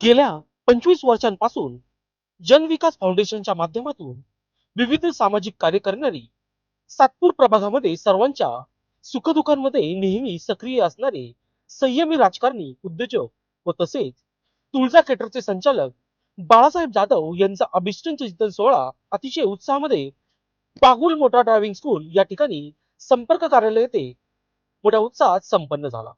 गेल्या पंचवीस वर्षांपासून जनविकास फाउंडेशनच्या माध्यमातून विविध सामाजिक कार्य करणारी सातपूर प्रभागामध्ये सर्वांच्या सुखदुःखांमध्ये नेहमी सक्रिय असणारे संयमी राजकारणी उद्योजक व तसेच तुळजा केटरचे संचालक बाळासाहेब जाधव यांचा अभिष्टन चिंतन सोहळा अतिशय उत्साहामध्ये बागुल मोटार ड्रायव्हिंग स्कूल या ठिकाणी संपर्क कार्यालय येथे मोठ्या उत्साहात संपन्न झाला.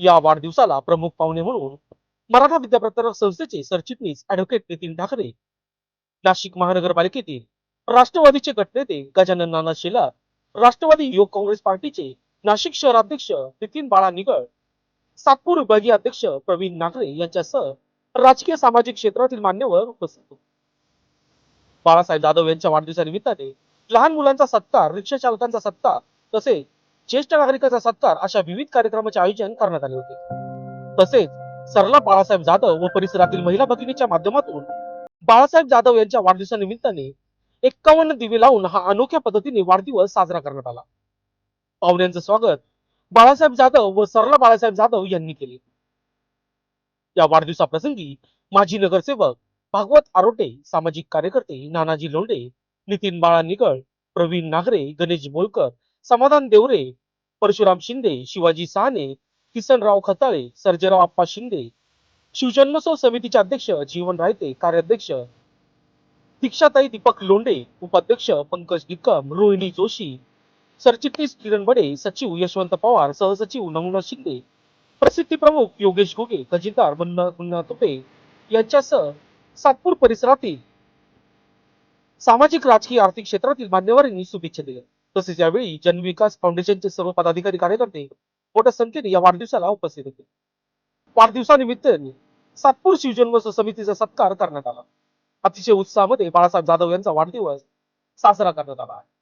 या वाढदिवसाला प्रमुख पाहुणे म्हणून मराठा विद्याप्रसारक संस्थेचे सरचिटणीस ऍडव्होकेट नितीन ठाकरे नाशिक महानगरपालिकेतील राष्ट्रवादीचे गटनेते गजानन नाना शेलार राष्ट्रवादी युवक काँग्रेस पार्टीचे नाशिक शहराध्यक्ष नितीन बाळा निगळ सातपूर विभागीय अध्यक्ष प्रवीण नागरे यांच्यासह राजकीय सामाजिक क्षेत्रातील मान्यवर उपस्थित होते. बाळासाहेब जाधव यांच्या वाढदिवसानिमित्ताने लहान मुलांचा सत्कार रिक्षा चालकांचा सत्कार तसेच ज्येष्ठ नागरिकांचा सत्कार अशा विविध कार्यक्रमाचे आयोजन करण्यात आले होते. तसेच सरला बाळासाहेब जाधव व परिसरातील महिला भगिनीच्या माध्यमातून बाळासाहेब जाधव यांच्या वाढदिवसानिमित्ताने एक्कावन्न दिवे लावून हा अनोख्या पद्धतीने वाढदिवस साजरा करण्यात आला. पाहुण्यांचं स्वागत बाळासाहेब जाधव व सरला बाळासाहेब जाधव यांनी केले. या वाढदिवसाप्रसंगी माजी नगरसेवक भागवत आरोटे सामाजिक कार्यकर्ते नानाजी लोंढे नितीन बाळा निकळ प्रवीण नागरे गणेश बोलकर समाधान देवरे परशुराम शिंदे शिवाजी सहाने किसनराव खताळे सर्जेराव आप्पा शिंदे शिवजन्मोत्सव समितीचे अध्यक्ष जीवन रायते कार्याध्यक्ष दीक्षाताई दीपक लोंडे उपाध्यक्ष पंकज निकम रोहिणी जोशी सरचिटणीस किरण बडे सचिव यशवंत पवार सहसचिव नमुना शिंदे प्रसिद्धी प्रमुख योगेश घोगे खजिनदार मुन्ना तुपे यांच्यासह सातपूर परिसरातील सामाजिक राजकीय आर्थिक क्षेत्रातील मान्यवरांनी शुभेच्छा दिल्या. तसेच यावेळी जनविकास फाउंडेशनचे सर्व पदाधिकारी कार्यकर्ते मोठ्या संख्येने या वाढदिवसाला उपस्थित होते. वाढदिवसानिमित्त सातपूर शिवजन्म समितीचा सत्कार करण्यात आला. अतिशय उत्साहामध्ये बाळासाहेब जाधव यांचा वाढदिवस साजरा करण्यात आला आहे.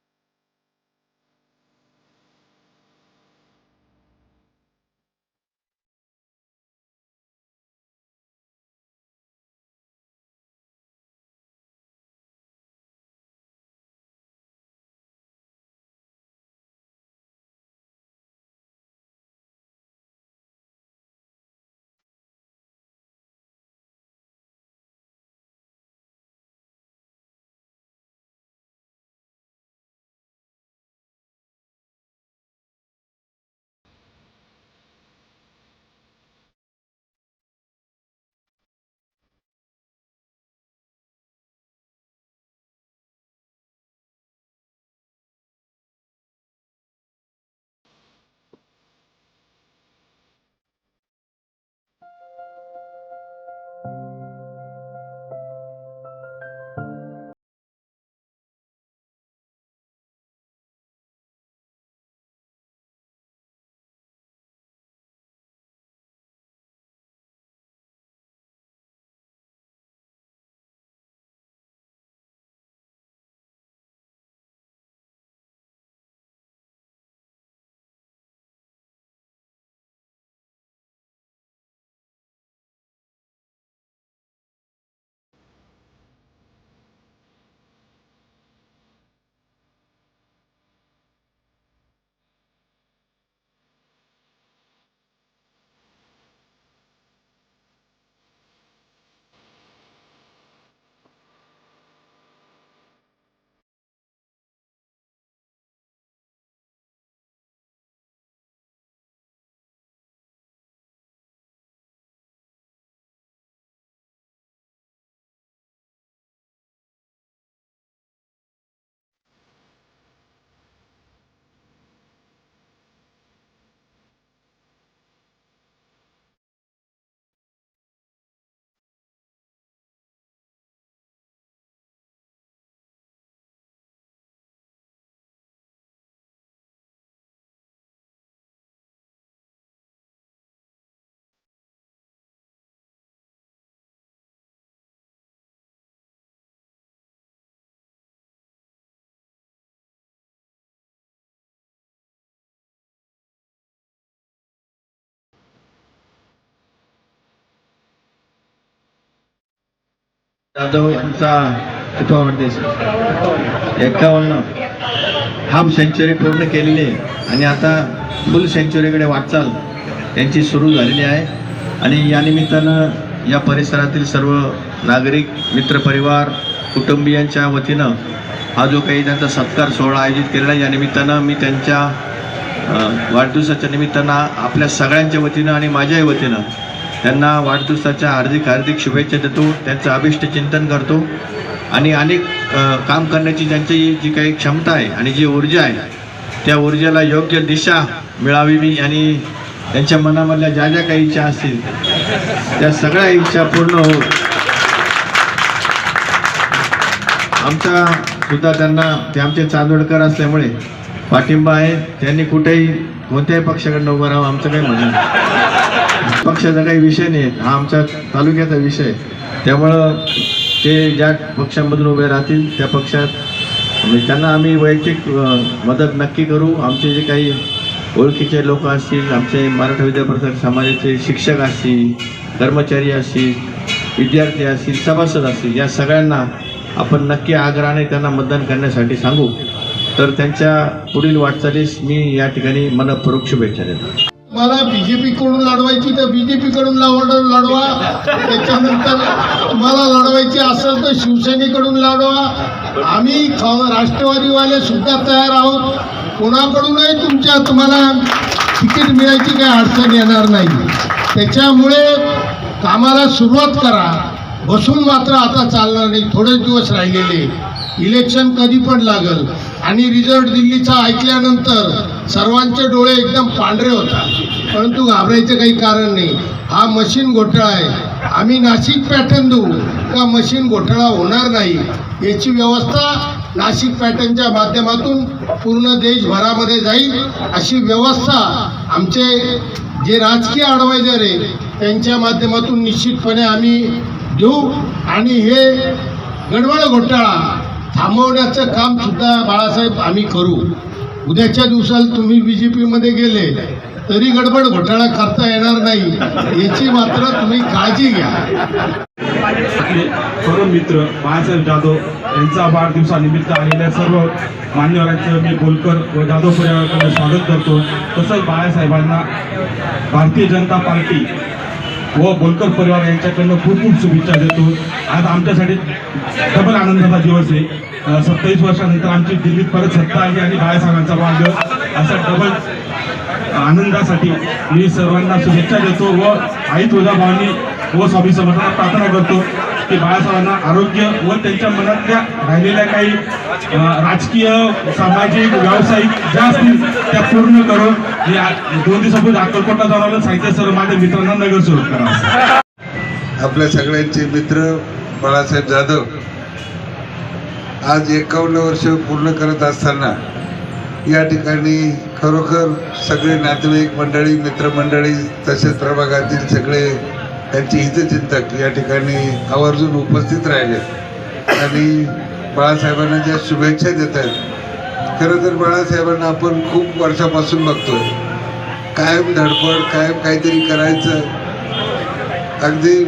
जाधव यांचा कितवा वाढदिवस एक्कावन्न हाफ सेंचुरी पूर्ण केलेली आणि आता फुल सेंचुरीकडे वाटचाल त्यांची सुरू झालेली आहे. आणि या निमित्तानं या परिसरातील सर्व नागरिक मित्रपरिवार कुटुंबियांच्या वतीनं हा जो काही त्यांचा सत्कार सोहळा आयोजित केलेला आहे या निमित्तानं मी त्यांच्या वाढदिवसाच्या निमित्तानं आपल्या सगळ्यांच्या वतीनं आणि माझ्याही वतीनं त्यांना वाढदिवसाच्या हार्दिक हार्दिक शुभेच्छा देतो. त्यांचं अभिष्ट चिंतन करतो. आणि अनेक काम करण्याची त्यांची जी काही क्षमता आहे आणि जी ऊर्जा आहे त्या ऊर्जेला योग्य दिशा मिळावी मी आणि त्यांच्या मनामधल्या ज्या ज्या काही इच्छा असतील त्या सगळ्या इच्छा पूर्ण हो आमचा सुद्धा त्यांना ते आमचे चांदोडकर असल्यामुळे पाठिंबा आहे. त्यांनी कुठेही कोणत्याही पक्षाकडनं उभं राहावं आमचं काही म्हणणं नाही. पक्षाचा काही विषय नाही. हा आमच्या तालुक्याचा विषय त्यामुळं ते ज्या पक्षामधून उभे राहतील त्या पक्षात म्हणजे त्यांना आम्ही वैयक्तिक मदत नक्की करू. आमचे जे काही ओळखीचे लोक असतील आमचे मराठा विद्याप्रसार समाजाचे शिक्षक असतील कर्मचारी असतील विद्यार्थी असतील सभासद असतील या सगळ्यांना आपण नक्की आग्रहाने त्यांना मतदान करण्यासाठी सांगू. तर त्यांच्या पुढील वाटचालीस मी या ठिकाणी मनपूर्वक शुभेच्छा देतो. मला बीजेपी कडून लढवायची तर बीजेपी कडून लावड लढवा. त्याच्यानंतर तुम्हाला लढवायची असेल तर शिवसेनेकडून लढवा. आम्ही राष्ट्रवादीवाले सुद्धा तयार आहोत. कोणाकडूनही तुमच्या तुम्हाला तिकीट मिळायची काही अडचण येणार नाही. त्याच्यामुळे कामाला सुरुवात करा. बसून मात्र आता चालणार नाही. थोडेच दिवस राहिलेले. इलेक्शन कधी पण लागल. आणि रिझल्ट दिल्लीचा ऐकल्यानंतर सर्वांचे डोळे एकदम पांढरे होतात. परंतु घाबरायचं काही कारण नाही. हा मशीन घोटाळा आहे. आम्ही नाशिक पॅटर्न देऊ. का मशीन घोटाळा होणार नाही? याची व्यवस्था नाशिक पॅटर्नच्या माध्यमातून पूर्ण देशभरामध्ये जाईल अशी व्यवस्था आमचे जे राजकीय ॲडवायझर आहे त्यांच्या माध्यमातून निश्चितपणे आम्ही देऊ. आणि हे गडबड घोटाळा थांबवण्याचं कामसुद्धा बाळासाहेब आम्ही करू. उद्याच्या दिवसाला तुम्ही बी जे पीमध्ये गेले तरी गडबड घोटाळा करता येणार नाही. याची मात्र तुम्ही काळजी घ्या. सर्व मित्र बाळासाहेब जाधव यांचा वाढदिवसानिमित्त आलेल्या सर्व मान्यवरांचं मी बोलकर व जाधव परिवाराकडे स्वागत करतो. तसंच बाळासाहेबांना भारतीय जनता पार्टी व बोलकर परिवार यांच्याकडनं खूप खूप शुभेच्छा देतो. आज आमच्यासाठी डबल आनंदाचा दिवस आहे. सत्तावीस वर्षानंतर आमची दिल्लीत परत सत्ता आली आणि बाळासाहेबांचा वाढदिवस असा डबल आनंदासाठी मी सर्वांना शुभेच्छा देतो व आई तुळजाभवानी व स्वामी समर्थांना प्रार्थना करतो. की बाळासाहेबांना आरोग्य व त्यांच्या मनातल्या राहिलेल्या काही राजकीय सामाजिक व्यावसायिक ज्या असतील त्या पूर्ण करून मी दोन दिवसापूर्वी अक्कलकोटला जाऊन आलं. साहित्य सर माझ्या मित्रांना नगर सुरू करा. आपल्या सगळ्यांचे मित्र बाळासाहेब जाधव आज एकावन्न वर्ष पूर्ण करत असताना या ठिकाणी खरोखर सगळे नातेवाईक मंडळी मित्रमंडळी तसेच प्रभागातील सगळे त्यांचे हितचिंतक या ठिकाणी आवर्जून उपस्थित राहिले. आणि बाळासाहेबांना ज्या शुभेच्छा देत आहेत खरं तर बाळासाहेबांना आपण खूप वर्षापासून बघतोय. कायम धडपड कायम काहीतरी करायचं. अगदी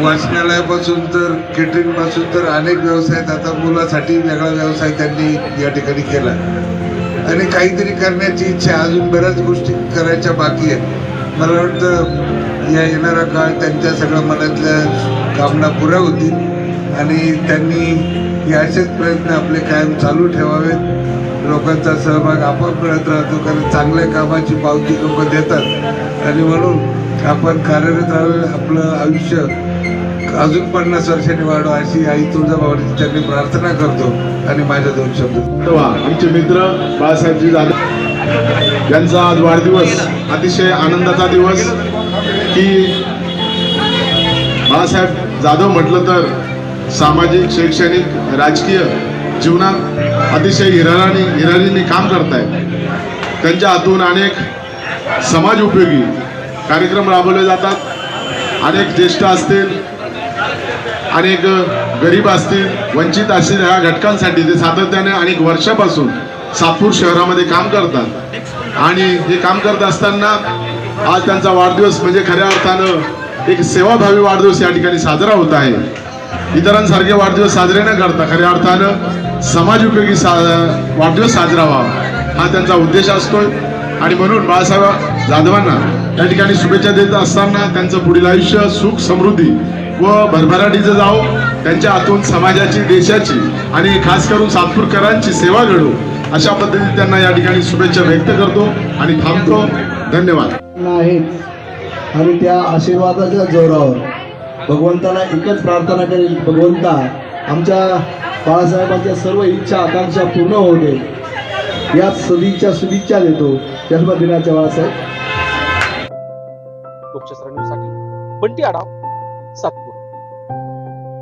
वाचनालयापासून तर केटरिंगपासून तर अनेक व्यवसायात आता मुलासाठी वेगळा व्यवसाय त्यांनी या ठिकाणी केला. आणि काहीतरी करण्याची इच्छा अजून बऱ्याच गोष्टी करायच्या बाकी आहेत. मला वाटतं या येणारा काळ त्यांच्या सगळ्या मनातल्या कामना पुऱ्या होतील आणि त्यांनी हे असेच प्रयत्न आपले कायम चालू ठेवावेत. लोकांचा सहभाग आपोआप मिळत राहतो कारण चांगल्या कामाची पावती लोक देतात. आणि म्हणून आपण कार्यरत राहावे आपलं आयुष्य अजून पन्नास वर्षांनी वाढवा अशी आई तुळजाभवानी त्यांनी प्रार्थना करतो आणि माझ्या दोन शब्द. आमचे मित्र बाळासाहेबजी जाधव यांचा आज वाढदिवस अतिशय आनंदाचा दिवस. की बाळासाहेब जाधव म्हटलं तर सामाजिक शैक्षणिक राजकीय जीवनात अतिशय हिराणी हिराणीने काम करतायत. त्यांच्या हातून अनेक समाज उपयोगी कार्यक्रम राबवले जातात. अनेक ज्येष्ठ असतील अनेक गरीब असतील वंचित असतील ह्या घटकांसाठी ते सातत्याने अनेक वर्षापासून सातपूर शहरामध्ये काम करतात. आणि हे काम करत असताना आज त्यांचा वाढदिवस म्हणजे खऱ्या अर्थानं एक सेवाभावी वाढदिवस या ठिकाणी साजरा होत आहे. इतरांसारखे वाढदिवस साजरे न करता खऱ्या अर्थानं समाज उपयोगी सा वाढदिवस साजरा व्हावा हा त्यांचा उद्देश असतोय. आणि म्हणून बाळासाहेब जाधवांना या ठिकाणी शुभेच्छा देत असताना त्यांचं पुढील आयुष्य सुख समृद्धी व भरभराटीचं जावो. त्यांच्या हातून समाजाची देशाची आणि खास करून सातपूरकरांची सेवा घडो. अशा पद्धतीने त्यांना या ठिकाणी शुभेच्छा व्यक्त करतो आणि थांबतो. धन्यवाद. आहेत आणि त्या आशीर्वादाच्या जोरावर भगवंताला एकच प्रार्थना करेल. भगवंता आमच्या बाळासाहेबांच्या सर्व इच्छा आकांक्षा पूर्ण होते. या सदिच्छा शुभेच्छा देतो. जन्मदिनाच्या बाळासाहेब. बंटी आडाव सातपूर.